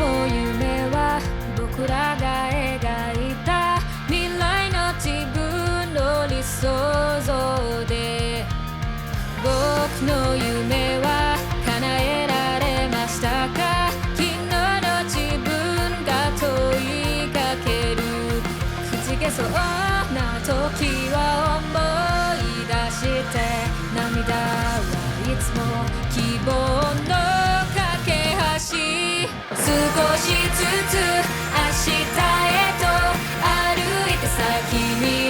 夢は僕らが描いた未来の自分の理想像で僕の夢は叶えられましたか昨日の自分が問いかけるくじけそうな時は思い出して少しずつ明日へと歩いて先に